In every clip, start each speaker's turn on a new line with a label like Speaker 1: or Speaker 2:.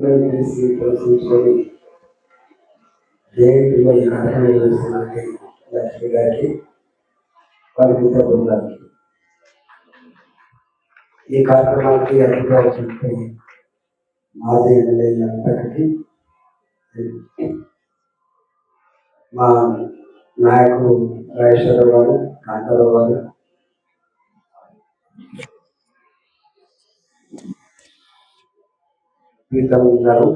Speaker 1: చేసి ప్రశ్నించుకొని జయంతిలో ఈ కార్యక్రమం చేస్తున్నటువంటి లక్ష్మి గారికి వారి మిత్ర బృందానికి ఈ కార్యక్రమానికి అభిప్రాయం మాజీ ఎమ్మెల్యే మా నాయకుడు రాజేశ్వరరావు గారు కాంతారావు గారు గీతం గారు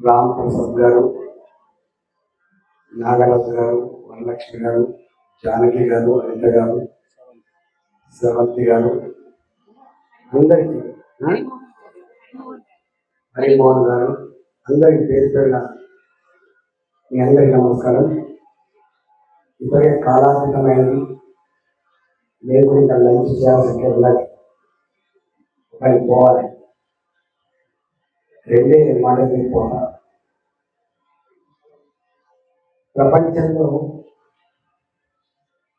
Speaker 1: రామ్ ప్రసాద్ గారు నాగరాజు గారు వరలక్ష్మి గారు జానకి గారు అనిత గారు సవంతి గారు అందరికీ హరిమోహన్ గారు అందరికి పేరు పేరున మీ అందరికీ నమస్కారం. ఇప్పటికే కాలాతీతమైనది. నేను కూడా ఇంకా లంచ్ చేయాల్సి వెళ్ళాలి ఒకరికి పోవాలి రెండే మాటలు పోవాలి ప్రపంచంలో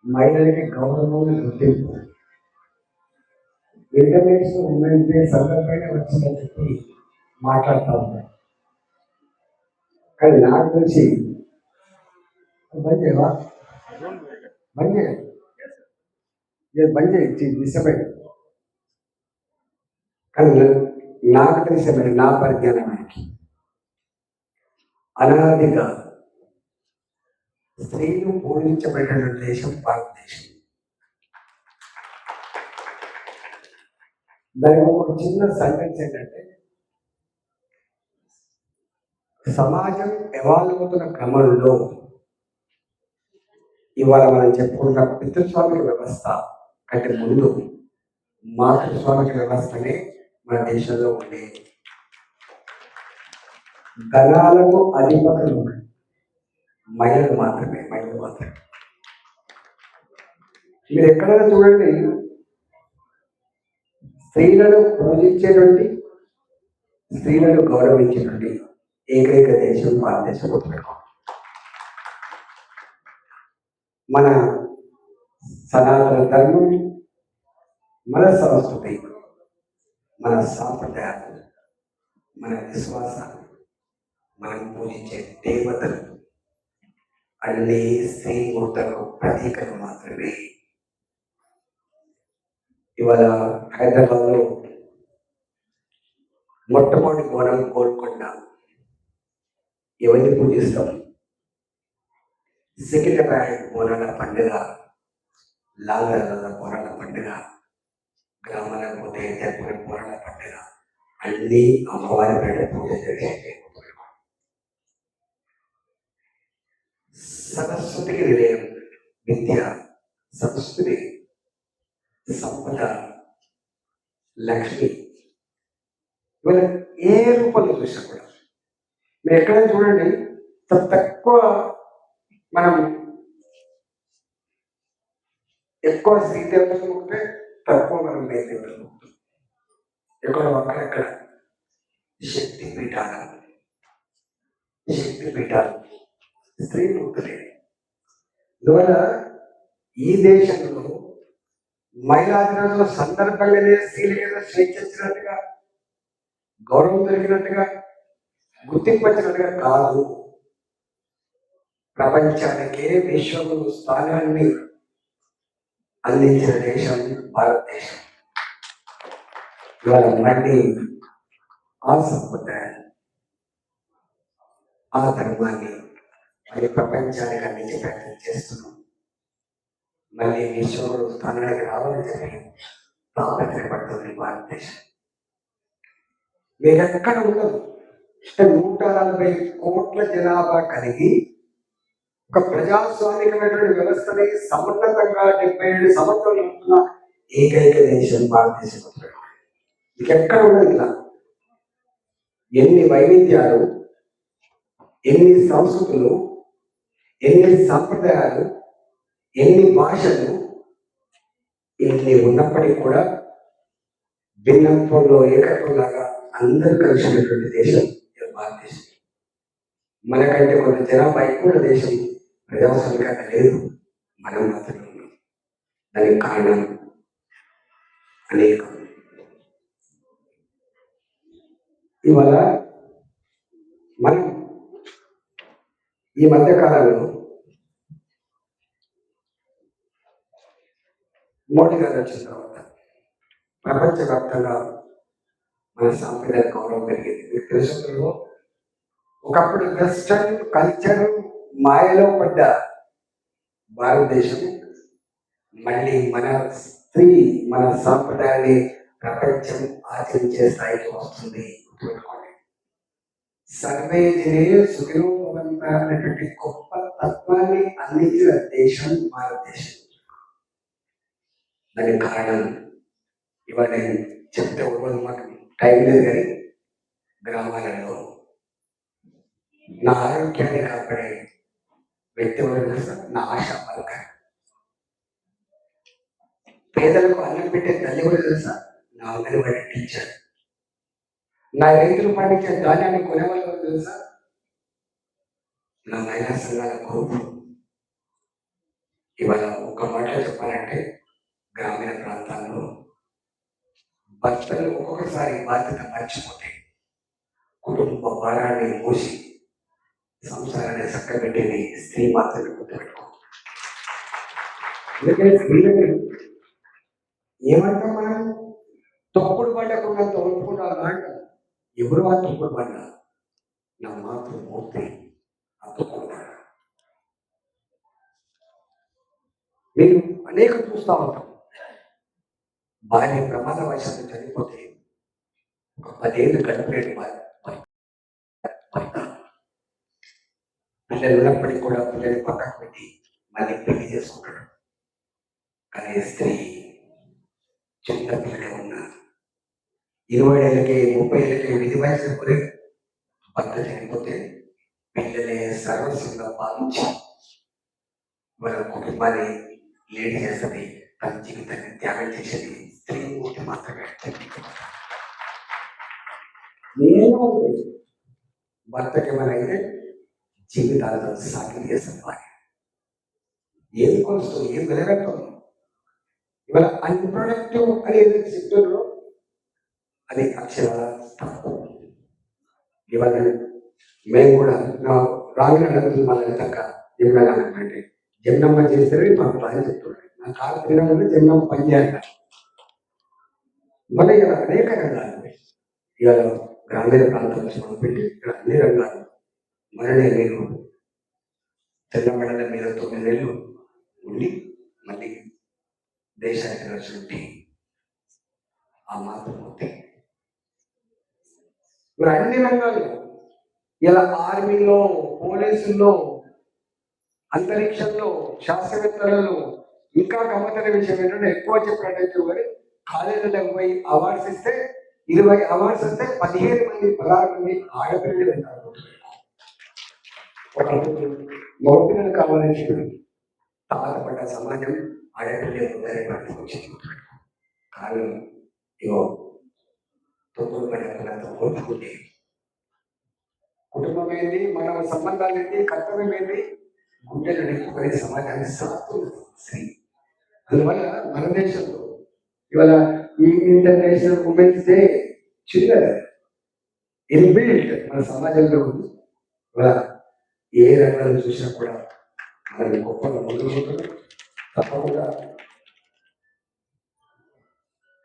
Speaker 1: మహిళలకి గౌరవం గుర్తింపు. ఇంటర్నేషనల్ ఉమెన్స్ డే సందర్భంగా వచ్చిందని చెప్పి మాట్లాడుతూ ఉంటారు కానీ నాకు తెలిసి బంద్ చేయవా బంద్ ఇది బంద్ చేయి డిస్టర్బెన్స్ కానీ నాకు తెలిసిన నా పరిజ్ఞానానికి అనాదిగా స్త్రీలు పూజించబడిన దేశం భారతదేశం. దానికి ఒక చిన్న సెంటెన్స్ ఏంటంటే సమాజం ఎవాల్వ్ అవుతున్న క్రమంలో ఇవాళ మనం చెప్పుకున్న పితృస్వామిక వ్యవస్థ కంటే ముందు మాతృస్వామిక వ్యవస్థనే మన దేశంలో ఉండే. గణాలకు అధిపతులు మహిళలు మాత్రమే మహిళలు మాత్రమే. మీరు ఎక్కడైనా చూడండి స్త్రీలను పూజించేటువంటి స్త్రీలను గౌరవించేటువంటి ఏకైక దేశం భారతదేశం మన సనాతన ధర్మం మన సంస్కృతి మన సాంప్రదాయాలు మన విశ్వాసాలు మనం పూజించే దేవతలు అన్ని శ్రీమూర్తులకు ప్రతీకలు మాత్రమే. ఇవాళ హైదరాబాద్లో మొట్టమొదటి బోనం కోల్కొండ ఎవరిని పూజిస్తాం? సెకండ్ సికింద్రాబాద్ బోనాల పండుగ లాగల బోనాల పండుగ గ్రామాలకు పోతే తెప్పటి బోనాల పండుగ అన్ని అమ్మవారి పేట పూజ జరిగే సరస్వతికి నిలయం విద్య సరస్వతి సంపద లక్ష్మి ఇవాళ ఏ రూపంలో చూసినా కూడా మీరు ఎక్కడైనా చూడండి తక్కువ మనం ఎక్కువ స్త్రీ దేవతలు ఉంటే తక్కువ మనం మే దేవతలు ఉంటాం ఎక్కడ అక్కడెక్కడ శక్తి పీఠాల. శక్తి పీఠాలు. స్త్రీలు మూర్తులే. అందువల్ల ఈ దేశంలో మహిళా దినోత్సవం సందర్భంగానే స్త్రీలకు ఏదో స్వేచ్ఛ ఇచ్చినట్టుగా గౌరవం దొరికినట్టుగా గుర్తింపు వచ్చినట్టుగా కాదు. ప్రపంచానికే విశ్వగురు స్థానాన్ని అందించిన దేశం భారతదేశం. ఇవాళ మళ్ళీ ఆ సంపద ఆ ధర్మాన్ని మరి ప్రపంచానికి అందించే ప్రయత్నం చేస్తున్నాం. మళ్ళీ విశ్వగురు స్థానానికి రావాలని చెప్పి తాపత్రపడుతుంది భారతదేశం. మీరెక్కడ ఉండదు అంటే నూట నలభై కోట్ల జనాభా కలిగి ఒక ప్రజాస్వామికమైనటువంటి వ్యవస్థని సమున్నతంగా డెబ్బై ఏడు సంవత్సరాలు ఉంటున్న ఏకైక దేశం భారతదేశం ఇంకెక్కడ ఎక్కడ ఉండదు ఇలా. ఎన్ని వైవిధ్యాలు ఎన్ని సంస్కృతులు ఎన్ని సంప్రదాయాలు ఎన్ని భాషలు ఎన్ని ఉన్నప్పటికీ కూడా భిన్నత్వంలో ఏకత్వంలాగా అందరు కలిసినటువంటి దేశం భారతదేశం. మనకంటే కొంత జనాభా ఎక్కువ దేశం దేశం లేదు మనం మాత్రమే ఉన్నాం. దానికి కారణం అనేక ఇవాళ మనం ఈ మధ్య కాలంలో మోడీ గారు వచ్చిన తర్వాత ప్రపంచవ్యాప్తంగా మన సాంప్రదాయ గౌరవం పెరిగింది. మీకు తెలుసుకుందో ఒకప్పుడు వెస్టర్న్ కల్చర్ మాయలో పడ్డ భారతదేశం మళ్ళీ మన స్త్రీ మన సాంప్రదాయాన్ని ప్రపంచం ఆచరించే స్థాయికి వస్తుంది. గుర్తుపెట్టుకోండి. సర్వే జనే సుఖినో భవంతు గొప్ప తత్వాన్ని అందించిన దేశం భారతదేశం. దానికి కారణం ఇవాళ నేను చెప్తే ఒకరోజు మాకు టైం లేదు కానీ గ్రామాలలో నా ఆరోగ్యాన్ని కాపాడే వ్యక్తి ఎవరు తెలుసా? నా ఆశ పలక పేదలకు అన్నం పెట్టే తల్లి కూడా తెలుసా? నా అంగన్వాడీ టీచర్. నా రైతులు పండించే ధాన్యాన్ని కొనేవాళ్ళు తెలుసా? నా మహిళా సంఘాల గ్రూప్. ఇవాళ ఒక మాటలో చెప్పాలంటే గ్రామీణ ప్రాంతాల్లో భర్తలు ఒక్కొక్కసారి బాధ్యత మర్చిపోతే కుటుంబ భారాన్ని మూసి సంసారాన్ని చక్కబెట్టేది స్త్రీ మాత్రమే గుర్తుపెట్టుకో ఎందుకంటే స్త్రీలని ఏమంటాం మనం? తొక్కుడు బండకుండా తోడుకుంటారు అంటాం. ఎవరు ఆ తొక్కుడు బండ నా మాతృమూర్తి ఆ తొక్కుడు బండ మీరు అనేక చూస్తూ ఉంటాం. భార్య ప్రమాదవశాత్తు చనిపోతే ఒక పదేళ్ళు గడపలేని భార్య భర్త పిల్లలు ఉన్నప్పటికీ కూడా పిల్లల్ని పక్కకు పెట్టి మళ్ళీ పెళ్ళి చేసుకుంటాడు. కానీ స్త్రీ చిన్న పిల్లలే ఉన్న ఇరవై ఏళ్ళకి ముప్పై ఏళ్ళకి విధి వయసు కూడా భర్త చనిపోతే పిల్లలే సర్వస్వంగా భావించి వాళ్ళ కుటుంబాన్ని లీడ్ చేస్తుంది తన జీవితాన్ని త్యాగం చేసేది స్త్రీ ఒకటి మాత్రమే. నేను భర్తకి ఏమైనా అయితే జీవితాలతో సాగి చేసిన వారి ఏం కొలుస్తూ ఏం వెలగట్టం ఇవాళ అన్ప్రొడక్టివ్ అనేది చెప్తున్నారు అది అక్షరాల తప్పు. ఇవాళ మేము కూడా నా రాగిన అడుగుతుంది మళ్ళీ తక్క జమున అంటే జమునమ్మ చేస్తే మాకు బాగా చెప్తున్నాడు నా కాలు తినడం జమునమ్మ పని చేయాలి మళ్ళీ ఇలా అనేక రంగాలు ఇవాళ గ్రామీణ ప్రాంతాల్లో పెట్టి ఇక్కడ అన్ని రంగాలు మరణే మీరు తెల్లమడల మీద తొమ్మిది నెలలు ఉండి మళ్ళీ దేశానికి వచ్చినట్టు ఆ మాతృమూర్తి. మరి అన్ని రంగాలు ఇలా ఆర్మీలో పోలీసుల్లో అంతరిక్షంలో శాస్త్రవేత్తలలో ఇంకా గమ్మతైన విషయం ఏంటంటే ఎక్కువ చెప్పినట్టయితే మరి కాలేజీలకు పోయి అవార్డ్స్ ఇస్తే ఇరవై అవార్డ్స్ ఇస్తే పదిహేను మంది పదహారు మంది ఆడపిల్లలు వెళ్తారు మగపిల్లలు కావాలని చెప్పి తాళపడ్డ సమాజం ఆడపిల్లలు ఉందని కానీ ఇగో తొమ్మిది పడ్డ ఓర్చుకుంటే కుటుంబం ఏంటి మన సంబంధాలు ఏంటి కర్తవ్యం ఏంటి గుండెలు నింపుకొని సమాజాన్ని సాగుతుంది స్త్రీ. అందువల్ల మన దేశంలో ఇవాళ ఈ ఇంటర్నేషనల్ ఉమెన్స్ డే చిన్నది. ఇన్బిల్ట్ మన సమాజంలో ఉంది. ఇవాళ ఏ రంగాన్ని చూసినా కూడా మనం గొప్పగా ముందుకు తప్పకుండా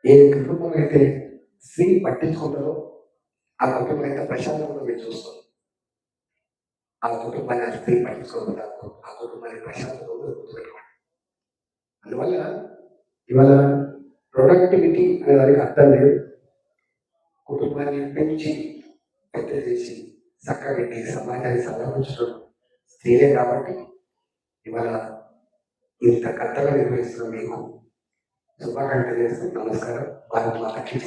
Speaker 1: ఏ కుటుంబం అయితే స్త్రీ పట్టించుకుంటారో ఆ కుటుంబం అయితే ప్రశాంతంగా మీరు చూస్తాం ఆ కుటుంబాన్ని ఆ స్త్రీ పట్టించుకోకుండా ఆ కుటుంబాన్ని ప్రశాంతంగా గుర్తుపెట్టుకోండి అందువల్ల ఇవాళ ప్రొడక్టివిటీ అనే దానికి అర్థం లేదు. కుటుంబాన్ని పెంచి పెద్ద చేసి చక్కగా ఈ సమాజాన్ని సలహించడం స్త్రీలే కాబట్టి ఇవాళ ఇంత కర్తవ్యం నిర్వహిస్తున్న మీకు శుభాకాంక్షలు చేస్తూ నమస్కారం. భారత్ మాతకి